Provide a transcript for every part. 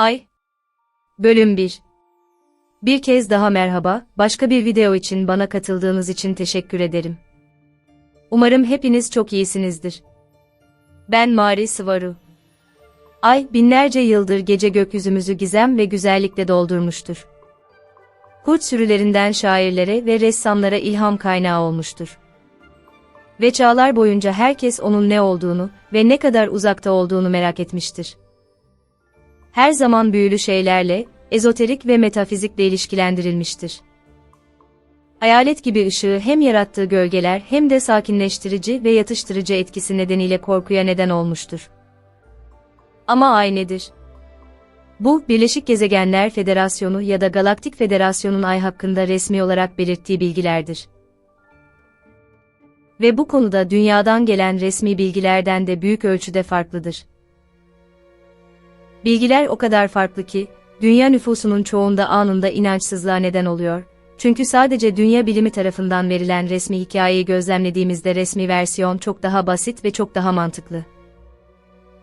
Ay. Bölüm 1 Bir kez daha merhaba, başka bir video için bana katıldığınız için teşekkür ederim. Umarım hepiniz çok iyisinizdir. Ben Mari Sıvaru. Ay, binlerce yıldır gece gökyüzümüzü gizem ve güzellikle doldurmuştur. Kurt sürülerinden şairlere ve ressamlara ilham kaynağı olmuştur. Ve çağlar boyunca herkes onun ne olduğunu ve ne kadar uzakta olduğunu merak etmiştir. Her zaman büyülü şeylerle, ezoterik ve metafizikle ilişkilendirilmiştir. Hayalet gibi ışığı hem yarattığı gölgeler hem de sakinleştirici ve yatıştırıcı etkisi nedeniyle korkuya neden olmuştur. Ama ay nedir? Bu, Birleşik Gezegenler Federasyonu ya da Galaktik Federasyon'un ay hakkında resmi olarak belirttiği bilgilerdir. Ve bu konuda dünyadan gelen resmi bilgilerden de büyük ölçüde farklıdır. Bilgiler o kadar farklı ki, dünya nüfusunun çoğunda anında inançsızlığa neden oluyor. Çünkü sadece dünya bilimi tarafından verilen resmi hikayeyi gözlemlediğimizde resmi versiyon çok daha basit ve çok daha mantıklı.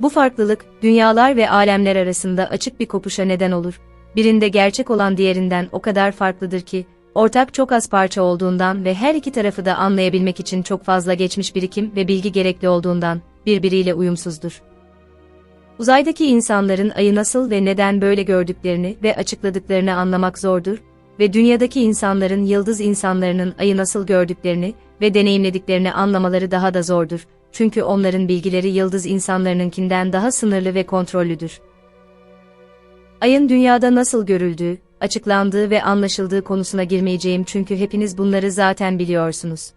Bu farklılık, dünyalar ve alemler arasında açık bir kopuşa neden olur. Birinde gerçek olan diğerinden o kadar farklıdır ki, ortak çok az parça olduğundan ve her iki tarafı da anlayabilmek için çok fazla geçmiş birikim ve bilgi gerekli olduğundan, birbiriyle uyumsuzdur. Uzaydaki insanların ayı nasıl ve neden böyle gördüklerini ve açıkladıklarını anlamak zordur ve dünyadaki insanların yıldız insanlarının ayı nasıl gördüklerini ve deneyimlediklerini anlamaları daha da zordur. Çünkü onların bilgileri yıldız insanlarınınkinden daha sınırlı ve kontrollüdür. Ayın dünyada nasıl görüldüğü, açıklandığı ve anlaşıldığı konusuna girmeyeceğim çünkü hepiniz bunları zaten biliyorsunuz.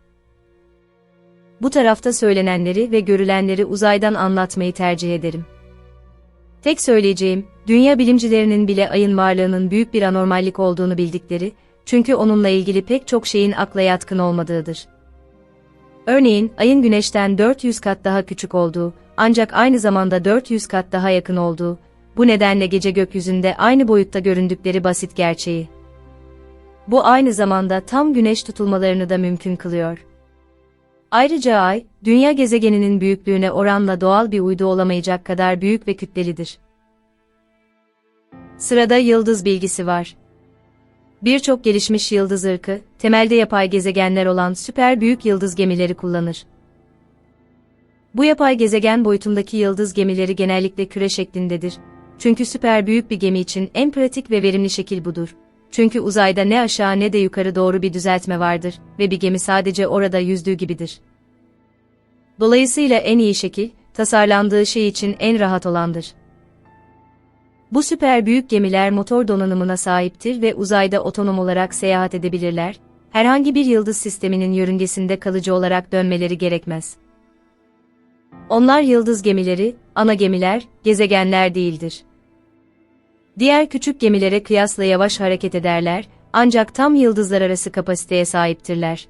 Bu tarafta söylenenleri ve görülenleri uzaydan anlatmayı tercih ederim. Tek söyleyeceğim, dünya bilimcilerinin bile ayın varlığının büyük bir anormallik olduğunu bildikleri, çünkü onunla ilgili pek çok şeyin akla yatkın olmadığıdır. Örneğin, ayın güneşten 400 kat daha küçük olduğu, ancak aynı zamanda 400 kat daha yakın olduğu, bu nedenle gece gökyüzünde aynı boyutta göründükleri basit gerçeği. Bu aynı zamanda tam güneş tutulmalarını da mümkün kılıyor. Ayrıca ay, dünya gezegeninin büyüklüğüne oranla doğal bir uydu olamayacak kadar büyük ve kütlelidir. Sırada yıldız bilgisi var. Birçok gelişmiş yıldız ırkı, temelde yapay gezegenler olan süper büyük yıldız gemileri kullanır. Bu yapay gezegen boyutundaki yıldız gemileri genellikle küre şeklindedir. Çünkü süper büyük bir gemi için en pratik ve verimli şekil budur. Çünkü uzayda ne aşağı ne de yukarı doğru bir düzeltme vardır ve bir gemi sadece orada yüzdüğü gibidir. Dolayısıyla en iyi şekil, tasarlandığı şey için en rahat olandır. Bu süper büyük gemiler motor donanımına sahiptir ve uzayda otonom olarak seyahat edebilirler, herhangi bir yıldız sisteminin yörüngesinde kalıcı olarak dönmeleri gerekmez. Onlar yıldız gemileri, ana gemiler, gezegenler değildir. Diğer küçük gemilere kıyasla yavaş hareket ederler, ancak tam yıldızlar arası kapasiteye sahiptirler.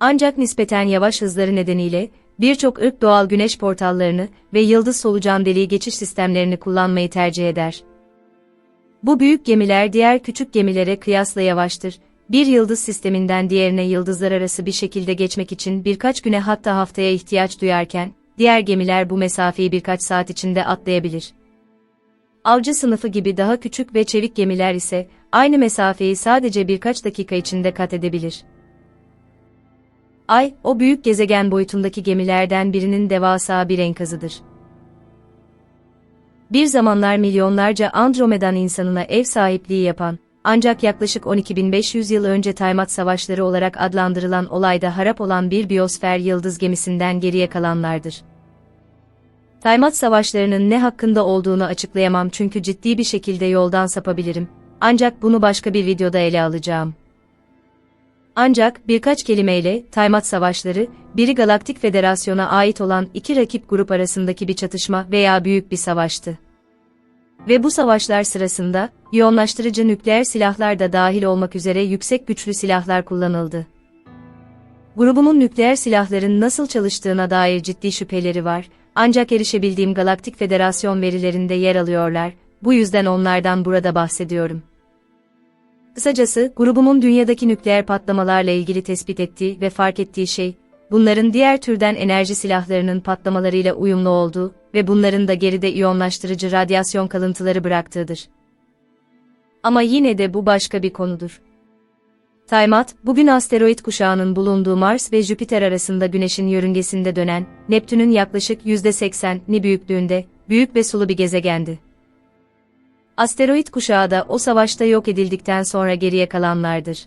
Ancak nispeten yavaş hızları nedeniyle, birçok ırk doğal güneş portallarını ve yıldız solucan deliği geçiş sistemlerini kullanmayı tercih eder. Bu büyük gemiler diğer küçük gemilere kıyasla yavaştır, bir yıldız sisteminden diğerine yıldızlar arası bir şekilde geçmek için birkaç güne hatta haftaya ihtiyaç duyarken, diğer gemiler bu mesafeyi birkaç saat içinde atlayabilir. Avcı sınıfı gibi daha küçük ve çevik gemiler ise, aynı mesafeyi sadece birkaç dakika içinde kat edebilir. Ay, o büyük gezegen boyutundaki gemilerden birinin devasa bir enkazıdır. Bir zamanlar milyonlarca Andromedan insanına ev sahipliği yapan, ancak yaklaşık 12.500 yıl önce Taymat Savaşları olarak adlandırılan olayda harap olan bir biyosfer yıldız gemisinden geriye kalanlardır. Taymat Savaşları'nın ne hakkında olduğunu açıklayamam çünkü ciddi bir şekilde yoldan sapabilirim, ancak bunu başka bir videoda ele alacağım. Ancak birkaç kelimeyle Taymat Savaşları, biri Galaktik Federasyon'a ait olan iki rakip grup arasındaki bir çatışma veya büyük bir savaştı. Ve bu savaşlar sırasında, yoğunlaştırıcı nükleer silahlar da dahil olmak üzere yüksek güçlü silahlar kullanıldı. Grubumun nükleer silahların nasıl çalıştığına dair ciddi şüpheleri var, ancak erişebildiğim Galaktik Federasyon verilerinde yer alıyorlar, bu yüzden onlardan burada bahsediyorum. Kısacası, grubumun dünyadaki nükleer patlamalarla ilgili tespit ettiği ve fark ettiği şey, bunların diğer türden enerji silahlarının patlamalarıyla uyumlu olduğu ve bunların da geride iyonlaştırıcı radyasyon kalıntıları bıraktığıdır. Ama yine de bu başka bir konudur. Taymat, bugün asteroid kuşağının bulunduğu Mars ve Jüpiter arasında Güneş'in yörüngesinde dönen, Neptün'ün yaklaşık %80'ni büyüklüğünde, büyük ve sulu bir gezegendi. Asteroid kuşağı da o savaşta yok edildikten sonra geriye kalanlardır.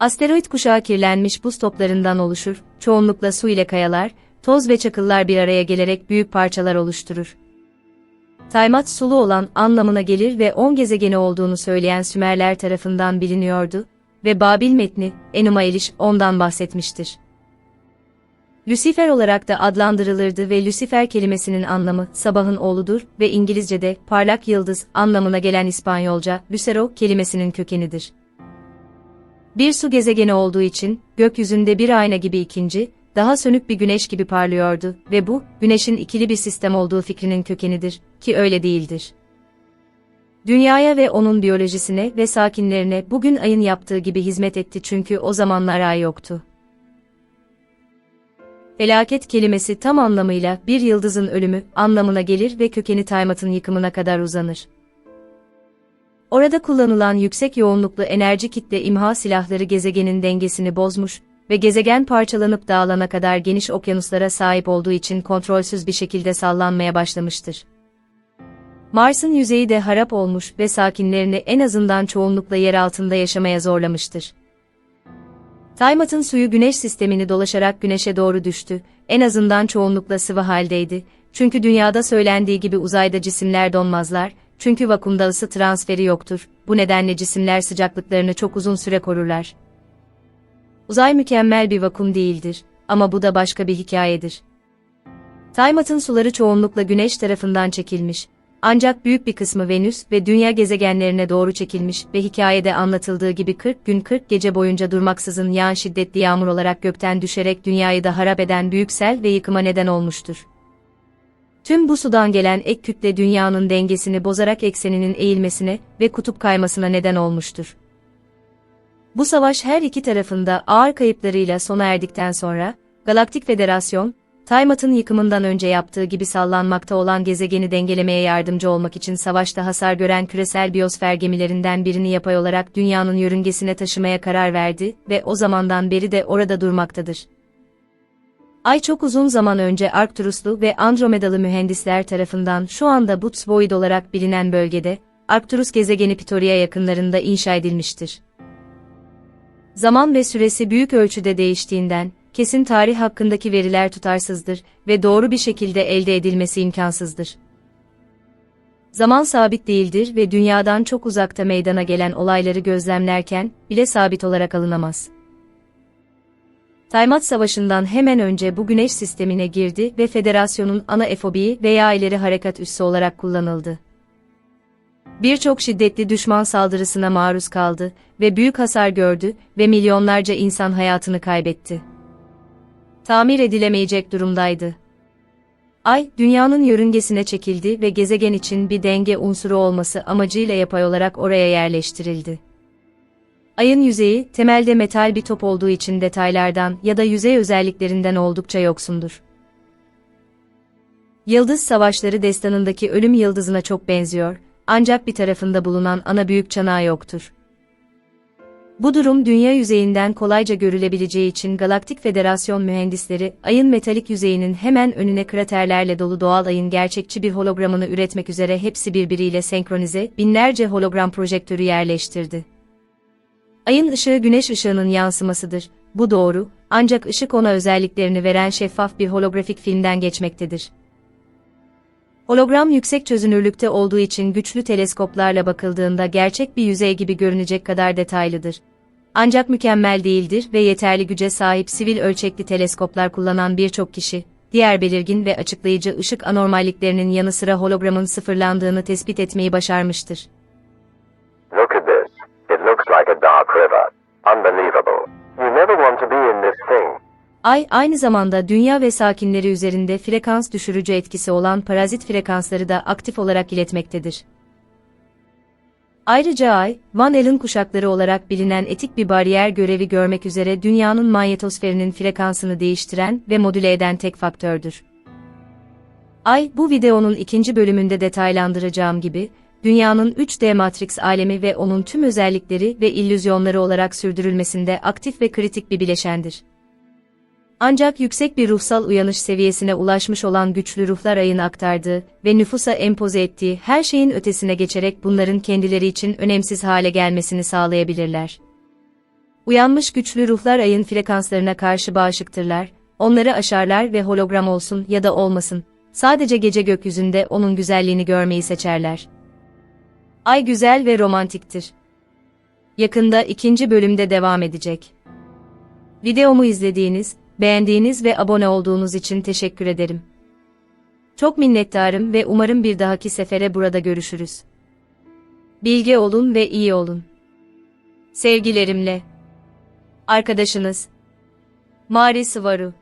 Asteroid kuşağı kirlenmiş buz toplarından oluşur, çoğunlukla su ile kayalar, toz ve çakıllar bir araya gelerek büyük parçalar oluşturur. Taymat sulu olan anlamına gelir ve 10 gezegeni olduğunu söyleyen Sümerler tarafından biliniyordu ve Babil metni, Enuma Eliş ondan bahsetmiştir. Lucifer olarak da adlandırılırdı ve Lucifer kelimesinin anlamı sabahın oğludur ve İngilizce'de parlak yıldız anlamına gelen İspanyolca Lucero kelimesinin kökenidir. Bir su gezegeni olduğu için gökyüzünde bir ayna gibi ikinci, daha sönük bir güneş gibi parlıyordu ve bu, güneşin ikili bir sistem olduğu fikrinin kökenidir, ki öyle değildir. Dünyaya ve onun biyolojisine ve sakinlerine bugün ayın yaptığı gibi hizmet etti çünkü o zamanlar ay yoktu. Felaket kelimesi tam anlamıyla bir yıldızın ölümü anlamına gelir ve kökeni Taymat'ın yıkımına kadar uzanır. Orada kullanılan yüksek yoğunluklu enerji kitle imha silahları gezegenin dengesini bozmuş ve gezegen parçalanıp dağılana kadar geniş okyanuslara sahip olduğu için kontrolsüz bir şekilde sallanmaya başlamıştır. Mars'ın yüzeyi de harap olmuş ve sakinlerini en azından çoğunlukla yer altında yaşamaya zorlamıştır. Taymat'ın suyu güneş sistemini dolaşarak güneşe doğru düştü, en azından çoğunlukla sıvı haldeydi, çünkü dünyada söylendiği gibi uzayda cisimler donmazlar, çünkü vakumda ısı transferi yoktur, bu nedenle cisimler sıcaklıklarını çok uzun süre korurlar. Uzay mükemmel bir vakum değildir, ama bu da başka bir hikayedir. Taymat'ın suları çoğunlukla güneş tarafından çekilmiş, ancak büyük bir kısmı Venüs ve Dünya gezegenlerine doğru çekilmiş ve hikayede anlatıldığı gibi 40 gün 40 gece boyunca durmaksızın yağan şiddetli yağmur olarak gökten düşerek dünyayı da harap eden büyük sel ve yıkıma neden olmuştur. Tüm bu sudan gelen ek kütle dünyanın dengesini bozarak ekseninin eğilmesine ve kutup kaymasına neden olmuştur. Bu savaş her iki tarafında ağır kayıplarıyla sona erdikten sonra, Galaktik Federasyon, Taymat'ın yıkımından önce yaptığı gibi sallanmakta olan gezegeni dengelemeye yardımcı olmak için savaşta hasar gören küresel biyosfer gemilerinden birini yapay olarak dünyanın yörüngesine taşımaya karar verdi ve o zamandan beri de orada durmaktadır. Ay çok uzun zaman önce Arcturuslu ve Andromedalı mühendisler tarafından şu anda Boots Void olarak bilinen bölgede, Arcturus gezegeni Pitoria yakınlarında inşa edilmiştir. Zaman ve süresi büyük ölçüde değiştiğinden, kesin tarih hakkındaki veriler tutarsızdır ve doğru bir şekilde elde edilmesi imkansızdır. Zaman sabit değildir ve dünyadan çok uzakta meydana gelen olayları gözlemlerken bile sabit olarak alınamaz. Taymat Savaşı'ndan hemen önce bu güneş sistemine girdi ve federasyonun ana efobiyi veya ileri harekat üssü olarak kullanıldı. Birçok şiddetli düşman saldırısına maruz kaldı ve büyük hasar gördü ve milyonlarca insan hayatını kaybetti. Tamir edilemeyecek durumdaydı. Ay, dünyanın yörüngesine çekildi ve gezegen için bir denge unsuru olması amacıyla yapay olarak oraya yerleştirildi. Ayın yüzeyi, temelde metal bir top olduğu için detaylardan ya da yüzey özelliklerinden oldukça yoksundur. Yıldız Savaşları destanındaki ölüm yıldızına çok benziyor, ancak bir tarafında bulunan ana büyük çanağı yoktur. Bu durum dünya yüzeyinden kolayca görülebileceği için Galaktik Federasyon mühendisleri, ayın metalik yüzeyinin hemen önüne kraterlerle dolu doğal ayın gerçekçi bir hologramını üretmek üzere hepsi birbiriyle senkronize, binlerce hologram projektörü yerleştirdi. Ayın ışığı güneş ışığının yansımasıdır. Bu doğru, ancak ışık ona özelliklerini veren şeffaf bir holografik filmden geçmektedir. Hologram yüksek çözünürlükte olduğu için güçlü teleskoplarla bakıldığında gerçek bir yüzey gibi görünecek kadar detaylıdır. Ancak mükemmel değildir ve yeterli güce sahip sivil ölçekli teleskoplar kullanan birçok kişi, diğer belirgin ve açıklayıcı ışık anormalliklerinin yanı sıra hologramın sıfırlandığını tespit etmeyi başarmıştır. Look at this. It looks like a dark river. Unbelievable. Ay aynı zamanda dünya ve sakinleri üzerinde frekans düşürücü etkisi olan parazit frekansları da aktif olarak iletmektedir. Ayrıca Ay, Van Allen kuşakları olarak bilinen etik bir bariyer görevi görmek üzere dünyanın manyetosferinin frekansını değiştiren ve modüle eden tek faktördür. Ay, bu videonun ikinci bölümünde detaylandıracağım gibi, dünyanın 3D Matrix alemi ve onun tüm özellikleri ve illüzyonları olarak sürdürülmesinde aktif ve kritik bir bileşendir. Ancak yüksek bir ruhsal uyanış seviyesine ulaşmış olan güçlü ruhlar ayın aktardığı ve nüfusa empoze ettiği her şeyin ötesine geçerek bunların kendileri için önemsiz hale gelmesini sağlayabilirler. Uyanmış güçlü ruhlar ayın frekanslarına karşı bağışıktırlar, onları aşarlar ve hologram olsun ya da olmasın, sadece gece gökyüzünde onun güzelliğini görmeyi seçerler. Ay güzel ve romantiktir. Yakında ikinci bölümde devam edecek. Videomu izlediğiniz, beğendiğiniz ve abone olduğunuz için teşekkür ederim. Çok minnettarım ve umarım bir dahaki sefere burada görüşürüz. Bilge olun ve iyi olun. Sevgilerimle. Arkadaşınız. Mari Sıvaru